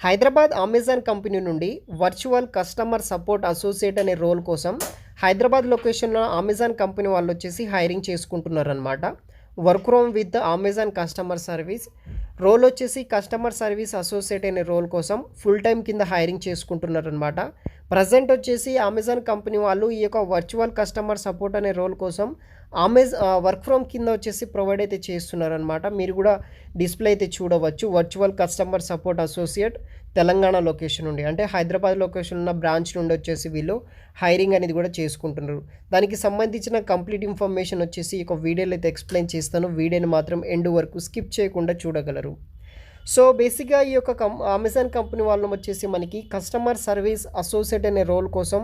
Hyderabad Amazon company నుండి virtual customer support associate అనే role కోసం హైదరాబాద్ లొకేషన్లో అమెజాన్ కంపెనీ వాళ్ళు వచ్చేసి hiring చేసుకుంటున్నారనమాట work from with Amazon customer service. Role వచ్చేసి కస్టమర్ సర్వీస్ అసోసియేట్ అనే రోల్ కోసం ఫుల్ టైం కింద హైరింగ్ చేసుకుంటున్నారనమాట ప్రజెంట్ వచ్చేసి అమెజాన్ కంపెనీ వాళ్ళు ఈ యొక్క వర్చువల్ కస్టమర్ సపోర్ట్ అనే రోల్ కోసం అమెజా వర్క్ ఫ్రమ్ కింద వచ్చేసి ప్రొవైడ్ అయితే చేస్తున్నారనమాట మీరు కూడా డిస్ప్లే అయితే చూడవచ్చు. Virtual customer support associate Telangana location నుండి. అంటే హైదరాబాద్ లొకేషన్ ఉన్న బ్రాంచ్ నుండి వచ్చేసి వీళ్ళు హైరింగ్ అనేది కూడా చేసుకుంటున్నారు. దానికి సంబంధించిన కంప్లీట్ ఇన్ఫర్మేషన్ వచ్చేసి ఒక వీడియోలో అయితే ఎక్స్ప్లెయిన్ చేస్తాను. వీడియోని మాత్రం ఎండ్ వరకు స్కిప్ చేయకుండా చూడగలరు. సో బేసిక్గా ఈ యొక్క కం అమెజాన్ కంపెనీ వాళ్ళు వచ్చేసి మనకి కస్టమర్ సర్వీస్ అసోసియేట్ అనే రోల్ కోసం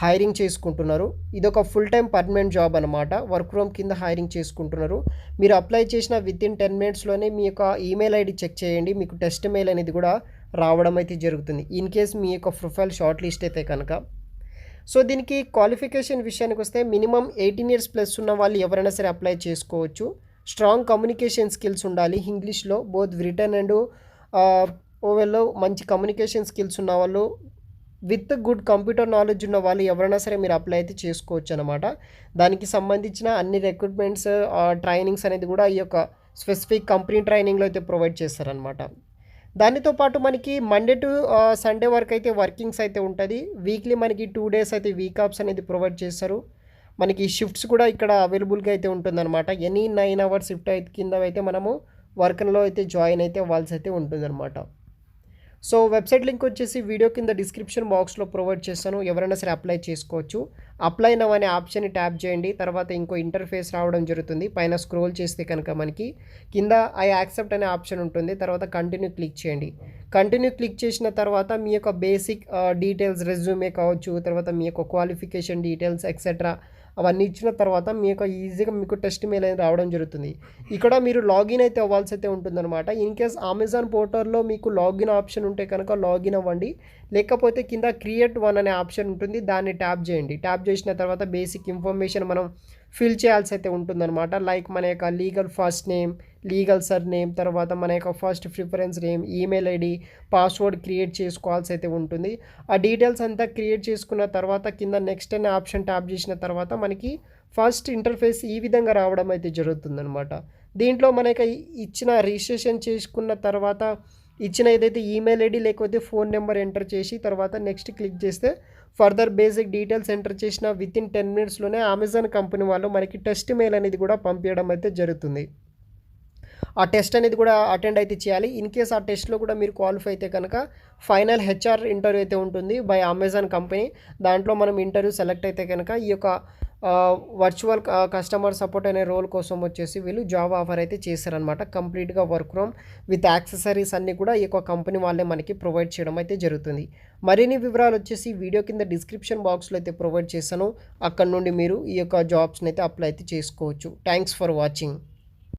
హైరింగ్ చేసుకుంటున్నారు. ఇది ఒక ఫుల్ టైం పర్మనెంట్ జాబ్ అనమాట వర్క్ ఫ్రమ్ కింద హైరింగ్ చేసుకుంటున్నారు. మీరు అప్లై చేసిన విత్ ఇన్ టెన్ మినిట్స్లోనే మీ యొక్క ఈమెయిల్ ఐడి చెక్ చేయండి. మీకు టెస్ట్ మెయిల్ అనేది కూడా రావడం అయితే జరుగుతుంది. ఇన్ కేస్ మీ యొక్క ప్రొఫైల్ షార్ట్ లిస్ట్ అయితే కనుక. సో దీనికి క్వాలిఫికేషన్ విషయానికి వస్తే మినిమం ఎయిటీన్ ఇయర్స్ ప్లస్ ఉన్న వాళ్ళు ఎవరైనా సరే అప్లై చేసుకోవచ్చు. స్ట్రాంగ్ కమ్యూనికేషన్ స్కిల్స్ ఉండాలి. ఇంగ్లీష్లో బోత్ రిటర్న్ అండ్ ఓవెల్లో మంచి కమ్యూనికేషన్ స్కిల్స్ ఉన్న వాళ్ళు విత్ గుడ్ కంప్యూటర్ నాలెడ్జ్ ఉన్న వాళ్ళు ఎవరైనా సరే మీరు అప్లై అయితే చేసుకోవచ్చు అనమాట దానికి సంబంధించిన అన్ని రిక్రూట్మెంట్స్ ట్రైనింగ్స్ అనేది కూడా ఈ యొక్క స్పెసిఫిక్ కంపెనీ ట్రైనింగ్లో అయితే ప్రొవైడ్ చేస్తారనమాట దానితో పాటు మనకి మండే టు సండే వరకు అయితే వర్కింగ్స్ అయితే ఉంటుంది. వీక్లీ మనకి టూ డేస్ అయితే వీక్ ఆప్స్ అనేది ప్రొవైడ్ చేస్తారు. మనకి షిఫ్ట్స్ కూడా ఇక్కడ అవైలబుల్గా అయితే ఉంటుందన్నమాట. ఎనీ నైన్ అవర్స్ షిఫ్ట్ అయితే కింద అయితే మనము వర్క్లో అయితే జాయిన్ అయితే అవ్వాల్సి అయితే ఉంటుందన్నమాట. సో వెబ్సైట్ లింక్ వచ్చేసి వీడియో కింద డిస్క్రిప్షన్ బాక్స్లో ప్రొవైడ్ చేస్తాను. ఎవరైనా సరే అప్లై చేసుకోవచ్చు. అప్లై నవ్ అనే ఆప్షన్ని ట్యాప్ చేయండి. తర్వాత ఇంకో ఇంటర్ఫేస్ రావడం జరుగుతుంది. పైన స్క్రోల్ చేస్తే కనుక మనకి కింద ఐ యాక్సెప్ట్ అనే ఆప్షన్ ఉంటుంది. తర్వాత కంటిన్యూ క్లిక్ చేయండి. కంటిన్యూ క్లిక్ చేసిన తర్వాత మీ యొక్క బేసిక్ డీటెయిల్స్ రెజ్యూమే కావచ్చు. తర్వాత మీ యొక్క క్వాలిఫికేషన్ డీటెయిల్స్ ఎక్సెట్రా అవన్నీ ఇచ్చిన తర్వాత మీ యొక్క ఈజీగా మీకు టెస్ట్ మెయిల్ అనేది రావడం జరుగుతుంది. ఇక్కడ మీరు లాగిన్ అయితే అవ్వాల్సి అయితే ఉంటుందన్నమాట. ఇన్ కేస్ అమెజాన్ పోర్టల్లో మీకు లాగిన్ ఆప్షన్ ఉంటే కనుక లాగిన్ అవ్వండి. లేకపోతే కింద క్రియేట్ వన్ అనే ఆప్షన్ ఉంటుంది. దాన్ని ట్యాప్ చేయండి. ట్యాప్ చేసిన తర్వాత బేసిక్ ఇన్ఫర్మేషన్ మనం ఫిల్ చేయాల్సి అయితే ఉంటుందన్నమాట. లైక్ మన యొక్క legal first name legal surname తర్వాత మన యొక్క first preference name email ID password create చేసుకోవాల్సి అయితే ఉంటుంది. ఆ డీటెయిల్స్ అంతా క్రియేట్ చేసుకున్న తర్వాత కింద నెక్స్ట్ అనే ఆప్షన్ ట్యాప్ చేసిన తర్వాత మనకి ఫస్ట్ ఇంటర్ఫేస్ ఈ విధంగా రావడం అయితే జరుగుతుందన్నమాట. దీంట్లో మనకి ఇచ్చిన రిజిస్ట్రేషన్ చేసుకున్న తర్వాత ఇచ్చిన ఏదైతే ఈమెయిల్ ఐడి లేకపోతే ఫోన్ నెంబర్ ఎంటర్ చేసి తర్వాత నెక్స్ట్ క్లిక్ చేస్తే ఫర్దర్ బేసిక్ డీటెయిల్స్ ఎంటర్ చేసిన విత్ ఇన్ టెన్ మినిట్స్లోనే అమెజాన్ కంపెనీ వాళ్ళు మనకి టెస్ట్ మెయిల్ అనేది కూడా పంపించడం అయితే జరుగుతుంది. ఆ టెస్ట్ అనేది కూడా అటెండ్ అయితే చేయాలి. ఇన్ కేస్ ఆ టెస్ట్లో కూడా మీరు క్వాలిఫై అయితే కనుక ఫైనల్ హెచ్ఆర్ ఇంటర్వ్యూ అయితే ఉంటుంది బై అమెజాన్ కంపెనీ దాంట్లో మనం ఇంటర్వ్యూ సెలెక్ట్ అయితే కనుక ఈ యొక్క వర్చువల్ కస్టమర్ సపోర్ట్ అనే రోల్ కోసం వచ్చేసి వీళ్ళు జాబ్ ఆఫర్ అయితే చేశారనమాట కంప్లీట్గా వర్క్ ఫ్రమ్ విత్ యాక్సెసరీస్ అన్నీ కూడా ఈ యొక్క కంపెనీ వాళ్ళే మనకి ప్రొవైడ్ చేయడం అయితే జరుగుతుంది. మరిన్ని వివరాలు వచ్చేసి వీడియో కింద డిస్క్రిప్షన్ బాక్స్లో అయితే ప్రొవైడ్ చేశాను. అక్కడ నుండి మీరు ఈ యొక్క జాబ్స్ని అయితే అప్లై అయితే చేసుకోవచ్చు. Thanks for watching